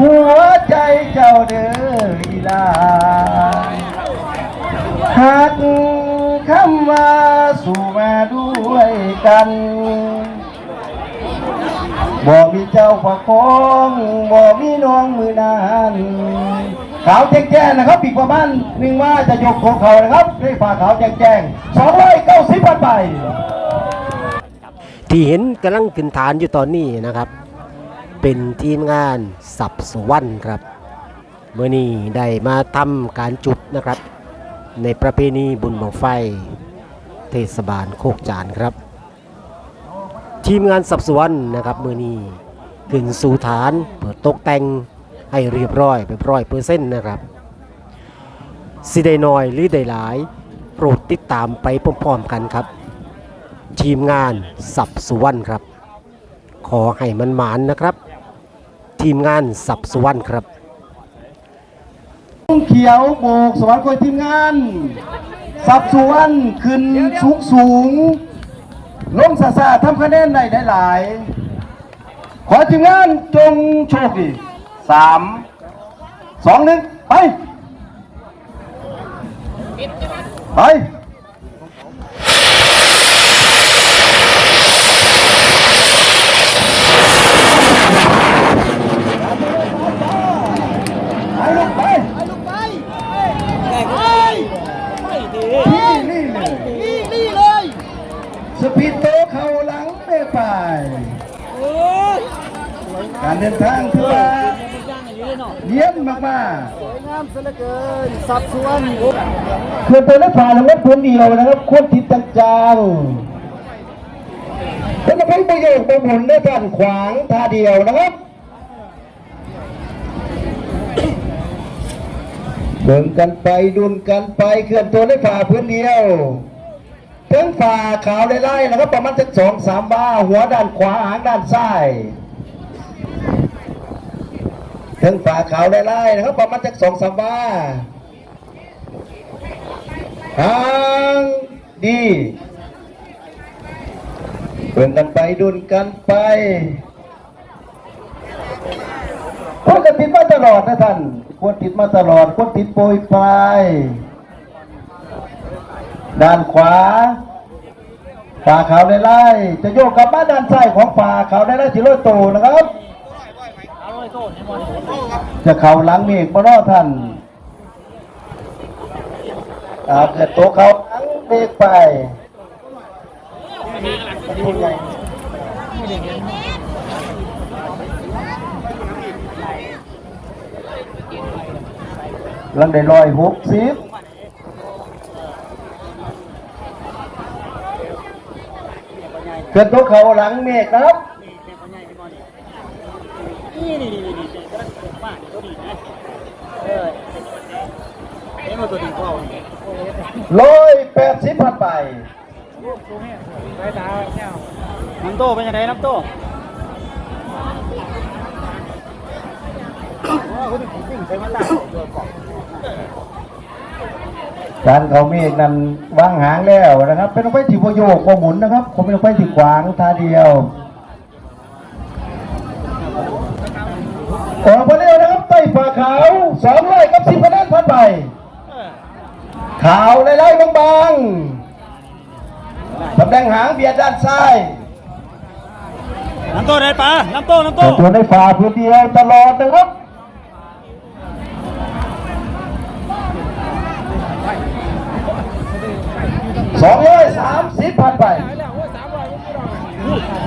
หัวใจเจ้าเด้ออีลาหักคำว่าสู่มาด้วยกันบ่มีเจ้าประคองบ่มีน้องมือนานขาวแจ้งๆนะครับปีกประมาณหนึ่งว่าจะยกของเขานะครับด้วยฝ่าขาวแจ้งๆสองร้อยเก้าสิบพันไปที่เห็นกำลังขึ้นฐานอยู่ตอนนี้นะครับ เป็นทีมงานสับสวรรค์ครับเมื่อนี้ได้มาทำการจุดนะครับ ในประเพณีบุญบังไฟ เทศบาลโคกจานครับ ทีมงานสับสวรรค์นะครับเมื่อนี้ขึ้นสู่ฐานเปิดตกแต่งให้เรียบร้อยไปร้อยเปอร์เซ็นต์นะครับสิได้น้อยหรือได้หลาย โปรดติดตามไปพร้อมๆกันครับ ทีมงานสับสุวรรณครับ ขอให้มันหมานนะครับ ทีมงานสับสุวรรณครับเขียวโบกสวรรค์คอยทีมงาน สับสวนขึ้นสูงสูง ลงซาซาทำคะแนนได้หลาย ขอทีมงานจงโชคดีสามสองหนึ่งไป ไปลูกไปนี่นี่เลย นี่นี่เลย สปีดโตะเข่าหลังไม่ไป โอ้ย การเดินทางถือว่ามันย่างอย่างนี้เนาะเยี่ยมมากสวยงามซะเหลือเกินสับสวนๆคือตัวนักผ่านรถพื้นเดียวนะครับควรทิศจางๆแล้วก็เพิ่งประโยคไปหมุนด้วยกันขวางท่าเดียวนะครับเบิ่งกันไปดุนกันไปเคลื่อนตัวในฝ่าพื้นเดียวเทั้งฝ่าขาวไล่ๆนะครับประมาณสักสองสามบ้าหัวด้านขวาหางด้านซ้าย เทั้งฝ่าขาวไล่ๆนะครับประมาณสักสองสามบ้าหางดีเบิ่งกันไปดุนกันไปควรจะติดมาตลอดนะท่านควรติดมาตลอดควรติดโปรยปลายด้านขวาฝ่าขาวไล่ๆจะโยกกลับมาด้านซ้ายของฝ่าขาวไล่ๆจิโรโตนะครับ จะเข่าหลังเมฆมาล่อท่านอาเกิดตัวเขาหลังเมฆไปหลังได้ร้อยหกสิบเกิดตัวเขาหลังเมฆนะครับ นี่นี่นี่นี่กำลังเกิดมากตัวดีนะเออเอ็มตัวดีกว่าร้อยแปดสิบพันไปสายตาแนวน้ำโตเป็นยังไงน้ำโตด้าตั้งตัวการเขาเมฆนั้นวางหางแล้วนะครับ เป็นไปที่พโยกพหมุนนะครับผมเป็นไปที่ขวางท่าเดียว ออกมาเร็วนะครับไต่ฝ่าขาวสองร้อยกับสิบคะแนนพันไปขาวไล่ๆบางๆตำแหน่งหางเบียดด้านซ้ายน้ำโต้ไหนปลาน้ำโต้น้ำโต้ตัวในฝ่าพื้นเดียวตลอดนะครับสองร้อยสามสิบพันไป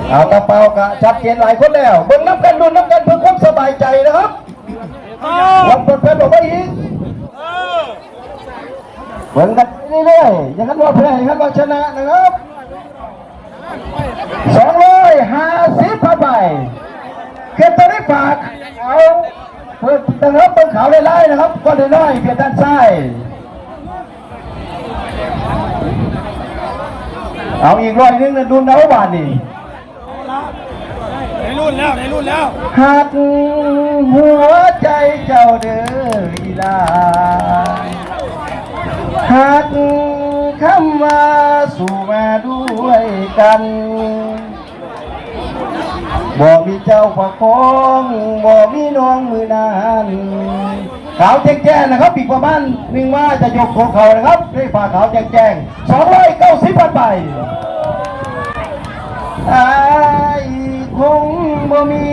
เอาตะเปากะชัดเจนหลายคนแล้วเบิ่งน้ำกันดูน้ำกันเพื่อความ สบายใจนะครับวันเปิดเผยบอกว่าอีกเบิ่งกันเรื่อยๆอย่างนั้นว่าแพ้อย่างนั้นว่าชนะนะครับสองร้อยห้าสิบพันไปเกียรติได้ฝากเอาเปิดนะครับเปิดขาวไล่ๆนะครับก็ได้น้อยเพียงด้านซ้ายเอาอีกร้อยหนึงนะดูนะว่าบานนี่ในแล้วในรุ่นแล้วหักหัวใจเจ้าเด้ออีลาหักคำว่าสู่มาด้วยกันบ่มีเจ้าประคองบ่มีน้องมือนานขาวแจ้งๆนะครับอีกประมาณหนึ่งว่าจะยกของเขานะครับด้วยฝ่าขาวแจ้งๆสองร้อยเก้าสิบพันไอ คงบ่มี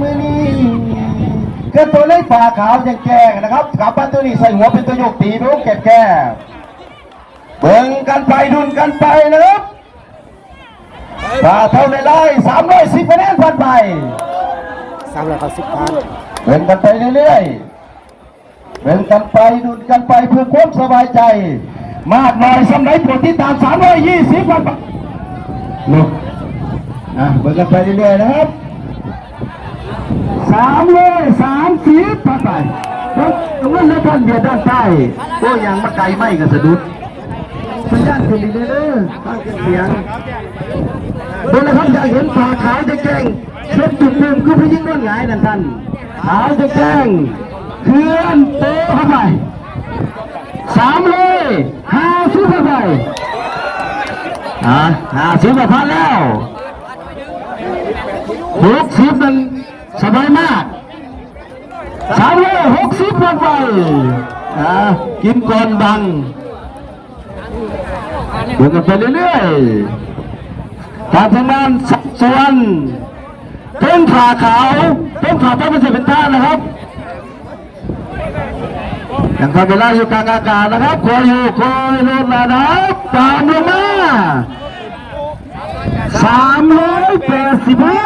มือนี้ก็ตัวเล็กฝ่าขาวแจ้งๆนะครับกับปันตัวนี้ใส่หัวเป็นตัวโยกตีไปลูกแก่แก่เบิ่งกันไปดุนกันไปนะครับฝ่าเท่าในไล่สามร้อยสิบคะแนนพันใบสามร้อยเก้าสิบพันเว้นกันไปเรื่อยๆเว้นกันไปดูดกันไปเพื่อความสบายใจ มากน้อยสำหรับผลที่ตาม320วันลุก นะเว้นกันไปเรื่อยๆนะครับสามเลยสามสิบผ่านไปแล้วแล้วท่านเดียด้านใต้โอ้ยังมาไกลไม่กับสะดุดสัญญาณขึ้นดีเลยเด้อตั้งเสียงดูนะครับอยากเห็นผ่าขาวจะแจ้งเช็ดจุดมุมคือผู้หญิงนอนหงายนั่นท่านขาวจะแจ้งเคลื่อนโตเข้าไปสามเลยห้าสิบเข้าไปอ่าห้าสิบกว่าพันแล้ว หกสิบนั้นสบายมากสามเลยหกสิบวันไปอ่ากินก่อนบังเดูกันไปเรื่อยๆทางทางด้านสัดส่วนเป็นขาขาวเป็นขาต้องเป็นเศษเป็นท่านะครับยังทำเวลาอยู่กลางอากาศนะครับคอยอยู่คอยลดระดับตามลงมา สามร้อยแปดสิบห้า